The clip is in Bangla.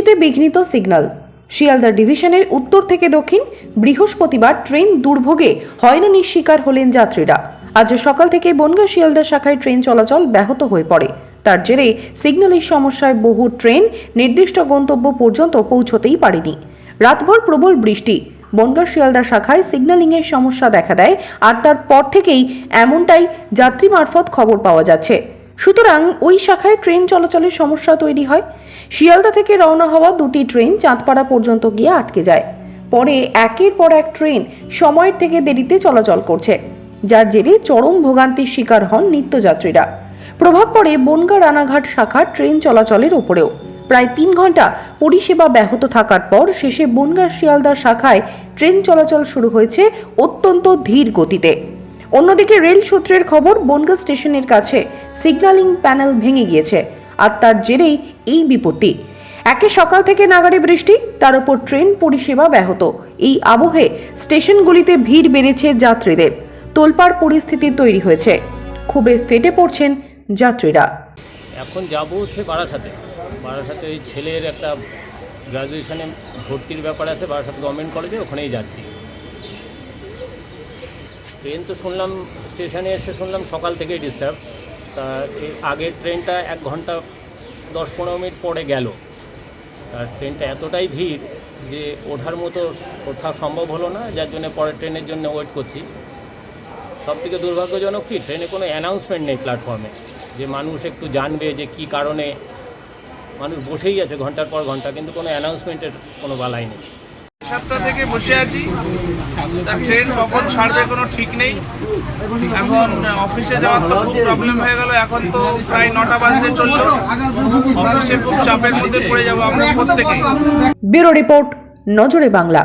বৃষ্টিতে বিঘ্নিত সিগন্যাল। শিয়ালদা ডিভিশনের উত্তর থেকে দক্ষিণ বৃহস্পতিবার ট্রেন দুর্ভোগে হয়রানির শিকার হলেন যাত্রীরা। আজ সকাল থেকে বনগাঁ শিয়ালদা শাখায় ট্রেন চলাচল ব্যাহত হয়ে পড়ে। তার জেরে সিগন্যালের সমস্যায় বহু ট্রেন নির্দিষ্ট গন্তব্য পর্যন্ত পৌঁছতেই পারেনি। রাতভর প্রবল বৃষ্টি। বনগাঁ শিয়ালদা শাখায় সিগন্যালিংয়ের সমস্যা দেখা দেয় আর তারপর থেকেই এমনটাই যাত্রী মারফত খবর পাওয়া যাচ্ছে। সুতরাং ওই শাখায় ট্রেন চলাচলের সমস্যা তৈরি হয়। শিয়ালদা থেকে রওনা হওয়া দুটি ট্রেন চাঁদপাড়া পর্যন্ত গিয়ে আটকে যায়। পরে একের পর এক ট্রেন সময়ের থেকে দেরিতে চলাচল করছে, যার জেরে চরম ভোগান্তির শিকার হন নিত্যযাত্রীরা। প্রভাব পড়ে বনগা রানাঘাট শাখার ট্রেন চলাচলের ওপরেও প্রায় তিন ঘণ্টা পরিষেবা ব্যাহত থাকার পর শেষে বনগা শিয়ালদা শাখায় ট্রেন চলাচল শুরু হয়েছে অত্যন্ত ধীর গতিতে। অন্যদিকে রেল সূত্রের খবর, বনগা স্টেশনের কাছে সিগন্যালিং প্যানেল ভেঙে গিয়েছে আর তার জেরেই এই বিপত্তি। একে সকাল থেকে নাগারে বৃষ্টি, তার উপর ট্রেন পরিষেবা ব্যাহত। এই আবহে স্টেশনগুলিতে ভিড় বেড়েছে যাত্রীদের। তোলপাড় পরিস্থিতি তৈরি হয়েছে। খুবই ফেটে পড়ছেন যাত্রীরা। এখন যাব হচ্ছে বারাসাতে। বারাসাতে ওই ছেলের একটা গ্রাজুয়েশনে ভর্তির ব্যাপার আছে, বারাসাত গভর্নমেন্ট কলেজে ওখানেই যাচ্ছি। ট্রেন তো শুনলাম, স্টেশনে এসে শুনলাম সকাল থেকেই ডিস্টার্ব তা আগের ট্রেনটা এক ঘণ্টা দশ পনেরো মিনিট পরে গেল। আর ট্রেনটা এতটাই ভিড় যে ওঠার মতো কোথাও সম্ভব হলো না, যার জন্য পরের ট্রেনের জন্য ওয়েট করছি। সব থেকে দুর্ভাগ্যজনক কি, ট্রেনে কোনো অ্যানাউন্সমেন্ট নেই প্ল্যাটফর্মে যে মানুষ একটু জানবে যে কি কারণে মানুষ বসেই আছে ঘণ্টার পর ঘণ্টা, কিন্তু কোনো অ্যানাউন্সমেন্টের কোনো বালাই নেই। সাতটা থেকে বসে আছি। ট্রেন কখন ছাড়বে কোনো ঠিক নেই। এখন অফিসে যাওয়ার তো খুব প্রবলেম হয়ে গেল। এখন তো প্রায় নটা বাজতে চলল। অফিসে খুব চাপের মধ্যে পড়ে যাব আমরা প্রত্যেকে ব্যুরো রিপোর্ট, নজরে বাংলা।